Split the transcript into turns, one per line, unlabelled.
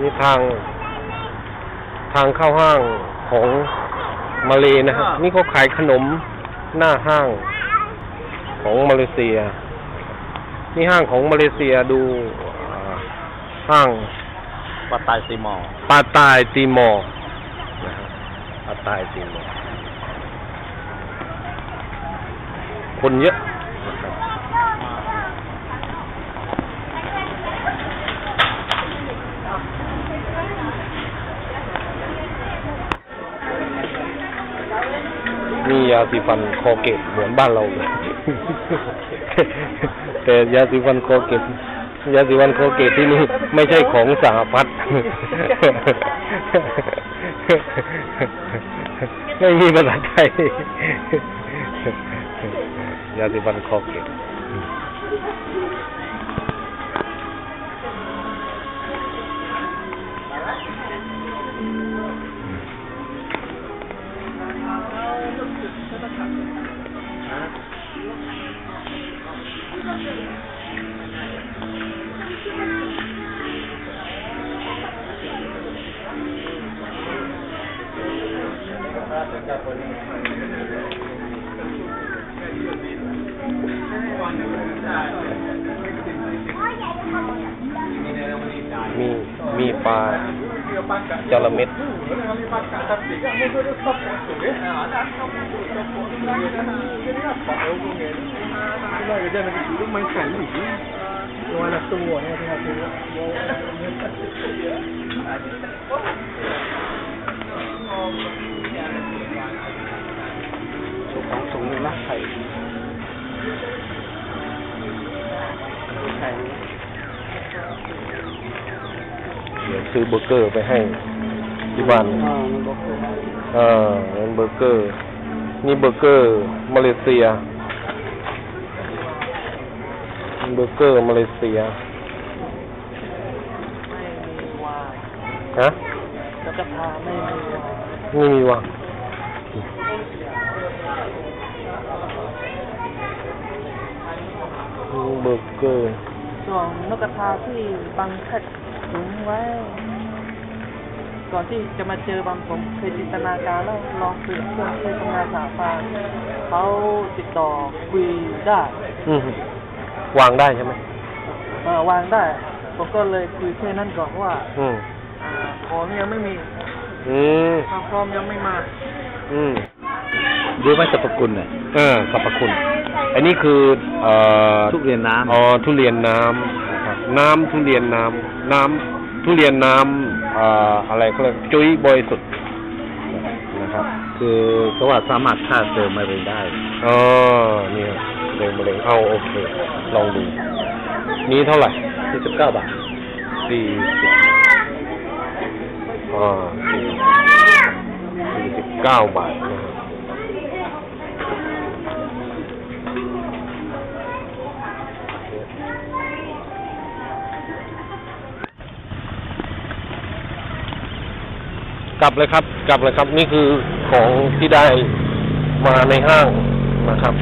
นี่ทาง ทางเข้าห้างของมาเลนะครับนี่ก็ขายขนมหน้าห้างของมาเลเซีย นี่ห้างของมาเลเซียดูอ่าห้าง
ปาตายซีมอล
ปาตายตีมอร์นะครับปาตายตีมอร์คนเยอะนะครับ มียาสีฟันคอเกตเหมือนบ้านเราเลยแต่ยาสีฟันคอเกตยาสีฟันคอเกตที่นี่ไม่ใช่ของสหพัฒน์ไม่มีภาษาไทยยาสีฟันคอเกต มีมีปลาจระเม็ด ดี๋ยวซื้อเบอร์เกอร์ไปให้ที่บ้าน
อ่ามันก็คือ
เออเป็นเบอร์เกอร์ นี่เบอร์เกอร์มาเลเซียเบอร์เกอร์มาเลเซีย
ไม่มีวาง
ฮะ
แล้วก็พาไม่มีวาง
ไม่มีว่ะเบอร์เกอร์
ส่วนนกกระทาที่บังแค กถุงไว้ ก่อนที่จะมาเจอบางผมเคยจินตนาการแล้วลองคุยกับเพื่อนที่ทำงานสาฟานเขาติดต่อคุยได้
อืมวางได้ใช่ไหม
เออวางได้ ผมก็เลยคุยแค่นั้นก่อนว่า
อืม
อ่าของยังไม่มี
อืม
ความพร้อมยังไม่มา
อืม
รู้ไหมสรรพคุณเนี่ย
เออสรรพคุณ อันนี้คือเอ่อ
ทุเรียนน้ำ
อ๋อทุเรียนน้ำ นะครับน้ำทุเรียนน้ำน้ำทุเรียนน้ำเอ่ออะไรเขาเรียกจุ้ยบริสุทธิ์นะครับ
คือเขาว่าสามารถฆ่าเซลล์มะเร็งได้
อ๋อนี่เร็งมะเร็งเอาโอเค ลองดูนี้เท่าไหร่
49บาท
สี่สิบอ่าสี่สี่สิบเก้าบาทนะครับ กลับเลยครับ กลับเลยครับ นี่คือของที่ได้มาในห้างนะครับ